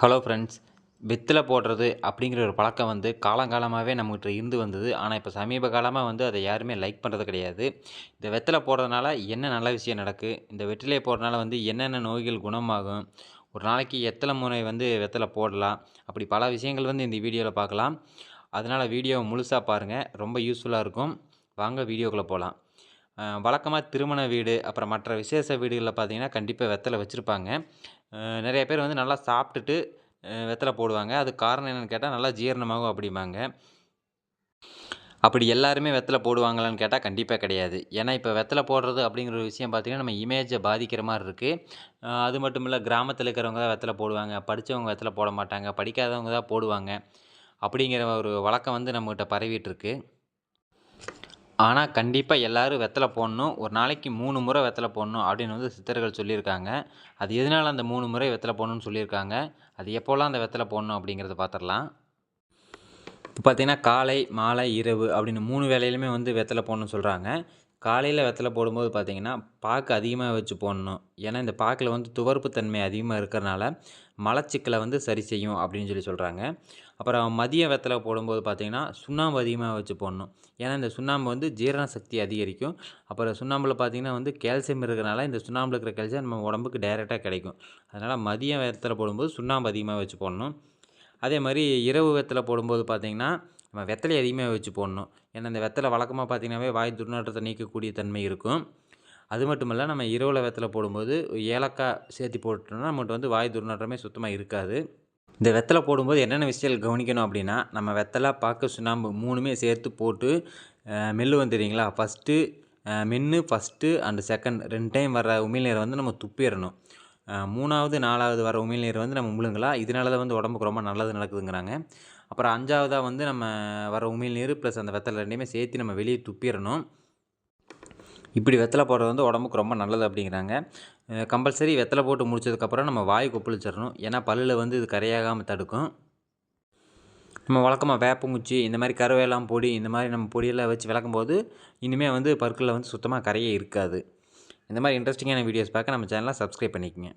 Hello friends வெத்தலை போடுறது அப்படிங்கிற ஒரு பழக்கம் வந்து காலங்காலமாகவே நம்மகிட்ட இருந்து வந்தது. ஆனால் இப்போ சமீப காலமாக வந்து அதை யாருமே லைக் பண்ணுறது கிடையாது. இந்த வெத்தலை போடுறதுனால என்ன நல்ல விஷயம் நடக்கு? இந்த வெற்றிலையை போடுறதுனால வந்து என்னென்ன நோய்கள் குணமாகும்? ஒரு நாளைக்கு எத்தனை முறை வந்து வெத்தலை போடலாம்? அப்படி பல விஷயங்கள் வந்து இந்த வீடியோவில் பார்க்கலாம். அதனால் வீடியோவை முழுசாக பாருங்கள் ரொம்ப யூஸ்ஃபுல்லாக இருக்கும். வாங்க வீடியோக்குள்ளே போகலாம் வழக்கமாக திருமண வீடு அப்புறம் மற்ற விசேஷ வீடுகளில் பார்த்தீங்கன்னா கண்டிப்பாக வெத்தலை வச்சுருப்பாங்க. நிறைய பேர் வந்து நல்லா சாப்பிட்டுட்டு வெத்தலை போடுவாங்க. அதுக்கு காரணம் என்னென்னு கேட்டால் நல்லா ஜீரணமாகும் அப்படிம்பாங்க. அப்படி எல்லாருமே வெத்தலை போடுவாங்களான்னு கேட்டால் கண்டிப்பாக கிடையாது. ஏன்னா இப்போ வெத்தலை போடுறது அப்படிங்கிற ஒரு விஷயம் பார்த்திங்கன்னா நம்ம இமேஜை பாதிக்கிற மாதிரி இருக்குது அது மட்டும் இல்லை கிராமத்தில் இருக்கிறவங்க தான் வெத்தலை போடுவாங்க. படித்தவங்க வெத்தலை போட மாட்டாங்க. படிக்காதவங்க தான் போடுவாங்க. அப்படிங்கிற ஒரு வழக்கம் வந்து நம்மகிட்ட பரவிட்டுருக்கு ஆனால் கண்டிப்பாக எல்லாரும் வெத்தலை போடணும். ஒரு நாளைக்கு மூணு முறை வெத்தலை போடணும் அப்படின்னு வந்து சித்தர்கள் சொல்லியிருக்காங்க. அது எதனால் அந்த மூணு முறை வெத்தலை போடணும்னு சொல்லியிருக்காங்க? அது எப்போல்லாம் அந்த வெத்தலை போடணும் அப்படிங்கிறத பார்த்துடலாம் இப்போ பார்த்திங்கன்னா காலை மாலை இரவு அப்படின்னு மூணு வேலையிலுமே வந்து வெத்தலை போடணும்னு சொல்கிறாங்க காலையில் வெத்தலை போடும்போது பார்த்தீங்கன்னா பாக்கு அதிகமாக வச்சு போடணும். ஏன்னா இந்த பாக்கில் வந்து துவர்ப்பு தன்மை அதிகமாக இருக்கிறனால மலச்சிக்கலை வந்து சரி செய்யும் அப்படின்னு சொல்லி சொல்கிறாங்க அப்புறம் மதிய வெத்தலை போடும்போது பார்த்தீங்கன்னா சுண்ணாம்பு அதிகமாக வச்சு போடணும். ஏன்னா இந்த சுண்ணாம்பு வந்து ஜீரண சக்தி அதிகரிக்கும். அப்புறம் சுண்ணாம்பில் பார்த்தீங்கன்னா வந்து கால்சியம் இருக்கிறனால இந்த சுண்ணாம்பில் இருக்கிற கேல்சியம் நம்ம உடம்புக்கு டைரெக்டாக கிடைக்கும். அதனால் மதியம் வெத்தலை போடும்போது சுண்ணாம்பு அதிகமாக வச்சு போடணும். அதே மாதிரி இரவு வெத்தலை போடும்போது பார்த்திங்கன்னா நம்ம வெத்தலை அதிகமாக வச்சு போடணும். ஏன்னா இந்த வெத்தலை வழக்கமாக பார்த்தீங்கன்னாவே வாய் துர்நாற்றத்தை நீக்கக்கூடிய தன்மை இருக்கும். அது மட்டும் இல்லை நம்ம இரவில் வெத்தலை போடும்போது ஏலக்காய் சேர்த்து போட்டோம்னா நம்மகிட்ட வந்து வாய் துர்நாற்றமே சுத்தமாக இருக்காது. இந்த வெத்தலை போடும்போது என்னென்ன விஷயங்கள் கவனிக்கணும் அப்படின்னா நம்ம வெத்தலை பாக்கு சுண்ணாம்பு மூணுமே சேர்த்து போட்டு மெல்லு மெல்லுவோம் தெரியுங்களா? ஃபஸ்ட்டு மென்று ஃபஸ்ட்டு அண்டு செகண்ட் ரெண்டு டைம் வர உமிழ்நீரை வந்து நம்ம துப்பிடணும். மூணாவது நாலாவது வர உமிழ்நீர் வந்து நம்ம முழுங்கலாம் இதனால தான் வந்து உடம்புக்கு ரொம்ப நல்லது நடக்குதுங்கிறாங்க. அப்புறம் அஞ்சாவதாக வந்து நம்ம வர உமிழ்நீர் ப்ளஸ் அந்த வெத்தலை ரெண்டையுமே சேர்த்து நம்ம வெளியே துப்பிடணும். இப்படி வெத்தலை போடுறது வந்து உடம்புக்கு ரொம்ப நல்லது அப்படிங்கிறாங்க. கம்பல்சரி வெத்தலை போட்டு முடிச்சதுக்கப்புறம் நம்ம வாய் கொப்பளிச்சிடணும். ஏன்னா பல்லில் வந்து இது கரையாகாமல் தடுக்கும். நம்ம வழக்கமாக வேப்பங்குச்சி இந்த மாதிரி கருவேலாம் பொடி இந்த மாதிரி நம்ம பொடியெல்லாம் வச்சு விளக்கும் போது இனிமேல் வந்து பற்களில் வந்து சுத்தமாக கரையே இருக்காது. இந்த மாதிரி இன்ட்ரெஸ்டிங்கான வீடியோஸ் பார்க்க நம்ம சேனலை சப்ஸ்கிரைப் பண்ணிக்கங்க.